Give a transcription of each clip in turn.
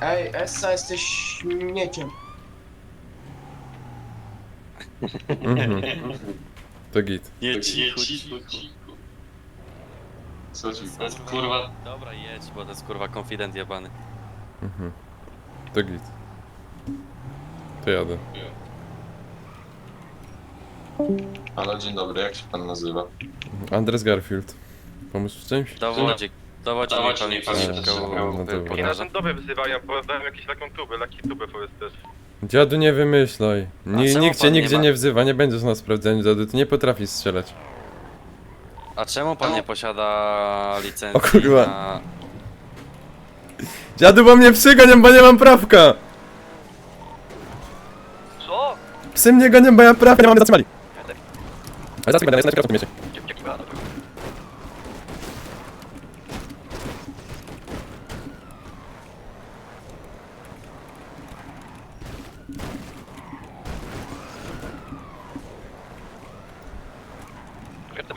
Ej, Essa, jesteś śmieciem. Mhm. To git. Nie, cicho, cicho. Co ci, kurwa? Dobra, jedź, bo to jest kurwa konfident jebany. Mhm. To git. To jadę. Ale dzień dobry, jak się pan nazywa? Andres Garfield. Pomóc w czymś? Dowodzik. Dowodzik mi pan mi mi pan szybko szybko no wy- dobra. I pokaże. narzędowe wyzywają, bo dałem jakieś taką tubę, laki tubę powiedz też. Dziadu nie wymyślaj. Ni, czemu nikt cię pan nie nigdzie ma? nie wzywa, nie będziesz na sprawdzeniu dziadu, ty nie potrafisz strzelać. A czemu pan nie posiada licencji O kurwa. na... Dziadu, bo mnie przygonią, bo nie mam prawka! Co? Psy mnie gonią, bo ja prawka nie mam, zatrzymali. Ale zaraz będę, jest na w tym mieście.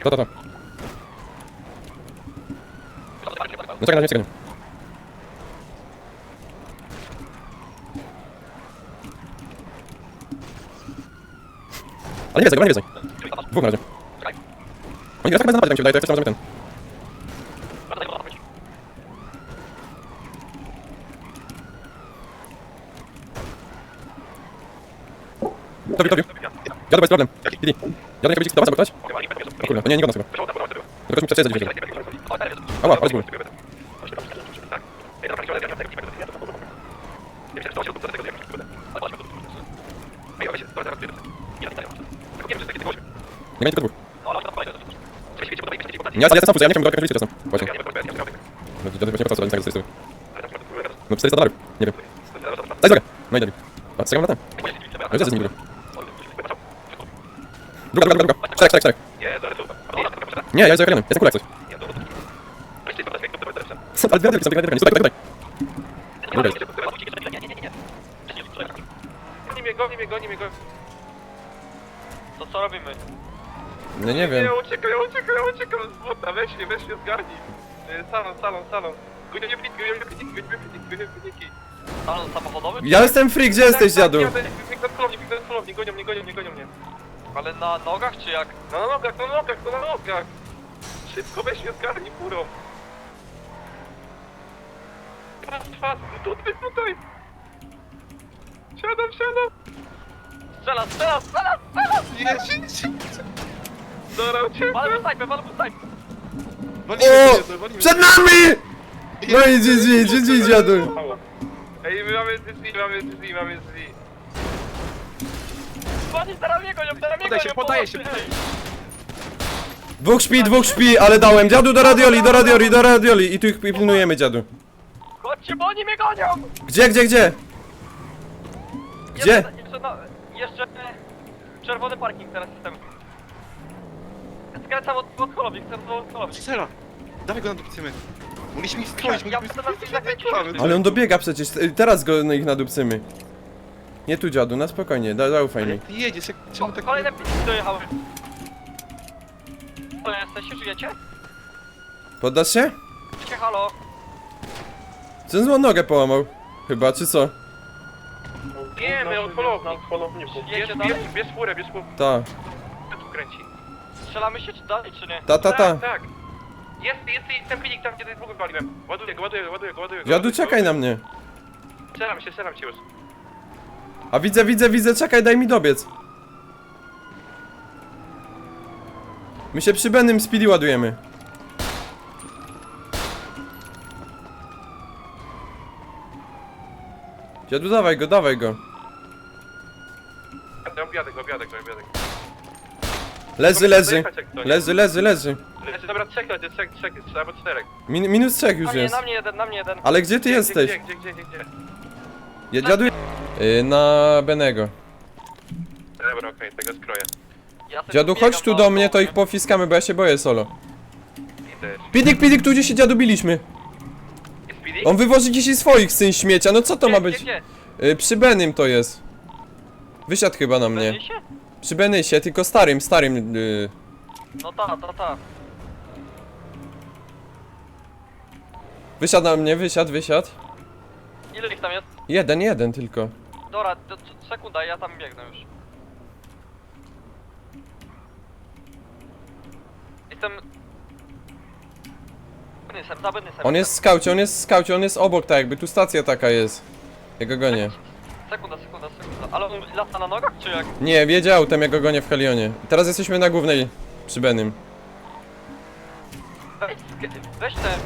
To, to, to. No czekaj, na mnie przegonią. Ale nie wiedzę, go, nie wiedzę. Dwóch na razie. Oni teraz tak będą napaść, jak mi się wydaje, to jak chcesz, możemy ten. Tobi, Tobi. Jadę bez problem. Didi. Jadę jak będzie do was zablokać? O kurde, to nie, nie godno chyba. Tylko mi przeczytać dzisiaj. Ała, ale z góry. Nie będzie tylko dwóch. Nie, ja jestem sam, ja nie wiem, jak liczyć czasem. Właśnie. No, dziadek druga? Druga, druga. Czterech, czterech, czterech. Nie, ja jestem jeden. Jestem kulak coś. Ale dwie drogę, dwie nie tutaj, tutaj. Jest. Goni mnie, goni mnie, goni mnie, goni To co robimy? No nie wiem. Ja uciekam, ja uciekam, ja uciekam z bota, weź mnie, weź mnie, zgarnij. E, Salon, salon, salon. Gonię mnie pliki, gonię mnie pliki, gonię mnie pliki, gonię mnie pliki. Salon samochodowy? Ja jestem free, gdzie jesteś, dziadu? Gonią mnie, gonią mnie, gonią mnie. Ale na nogach czy jak? No na nogach, na nogach, to na nogach. Szybko weź mnie, zgarnij furą. Fast, fast, tutaj, tutaj. Siadam, siadam. Strzela, strzela, strzela, strzela! Jeźdź, Dobra, uciekam. Walmy snajpę, walmy snajpę. O! Przed nami! No i GG, GG, dziadu. Ej, my mamy drzwi, mamy drzwi, mamy drzwi. Pani teraz mnie gonią, teraz mnie Podaję się, gonią, podaję się. pomocy. Dwóch śpi, dwóch śpi, ale dałem. Dziadu do radioli, do radioli, do radioli. I tu ich pilnujemy, dziadu. Chodźcie, bo oni mnie gonią! Gdzie, gdzie, gdzie? Gdzie? Jeszcze, jeszcze, na, jeszcze e, czerwony parking teraz jestem. Skręcam od, od kolowni, skręcam od kolowni. Strzela! Dawaj go na dupcymy. Mogliśmy ich skroić, Ja mogliśmy ich zakręciłem. Ale on dobiega przecież. Teraz go no, ich nadupcymy. Nie tu, dziadu, na spokojnie, da, zaufaj mi. Ty jedziesz, jak czemu tak... Kolejne piki dojechały. To jesteście, żyjecie? Poddasz się? Żyjecie, halo? Czy złą nogę połamał? Chyba, czy co? Nie, my od polowni. Bierz, bierz, bierz furę, bierz furę. Ta, tu kręci. Strzelamy się czy dalej, czy nie? ta, ta, ta. Tak, tak. Jest, jest, jest ten pilnik tam, gdzie tej dwóch wywaliłem. Ładuję go, ładuję go, ładuję go, ładuję go. Dziadu, ładuję go. czekaj na mnie. Strzelam się, strzelam się już. A widzę, widzę, widzę, czekaj, daj mi dobiec. My się przy Bennym Speedy ładujemy. Dziadu, dawaj go, dawaj go. Go, objadę go. Leży, leży. Leży, leży, leży. Leży, dobra, trzech leży, trzech, trzech, trzech albo czterech. Min minus trzech już jest. na mnie jeden, na mnie jeden. Ale gdzie ty Gdzie, jesteś? Gdzie, gdzie, gdzie, gdzie, gdzie? Ja, dziadu... Yy, na Benego. Dobra, okej, tego skroję. Ja sobie Dziadu, chodź tu do mnie, to ich pofiskamy, bo ja się boję solo. Idę. Pidik, pidik, tu gdzie się dziadu biliśmy. Jest? On wywozi dzisiaj swoich, syn śmiecia, no co to ma być? Yy, przy Benym to jest. Wysiadł chyba na mnie. Się? Przy Benysie, tylko starym, starym. Yy. No ta, ta, ta. Wysiadł na mnie, wysiadł, wysiadł. Ile ich tam jest? Jeden, jeden tylko. Dobra, sekunda, ja tam biegnę już. Jestem... Bynysem, za bynysem. On jest w skaucie, on jest w skaucie, on jest obok tak jakby, tu stacja taka jest. Ja go gonię. Sekunda, sekunda, sekunda. Ale on lata na nogach, czy jak? Nie, wiedzie autem, ja go gonię w Helionie. Teraz jesteśmy na głównej, przy Benym. Weź, weź ten...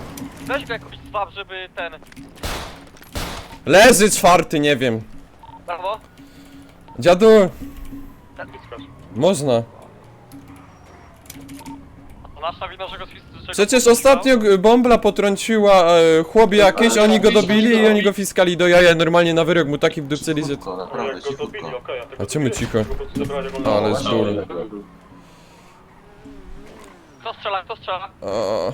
Weź go jakoś zwab, żeby ten... Leży czwarty, nie wiem. Brawo. Dziadu, Ten, można. to nasza wina, że go swist... że go Przecież ostatnio g- bombla potrąciła e, chłop jakiś, oni go dobili i oni go fiskali do jaja, normalnie na wyrok mu taki że... Cichutko, naprawdę cichutko. A czemu cicho? No, Ale właśnie, zdul. Kto strzela, kto strzela? O,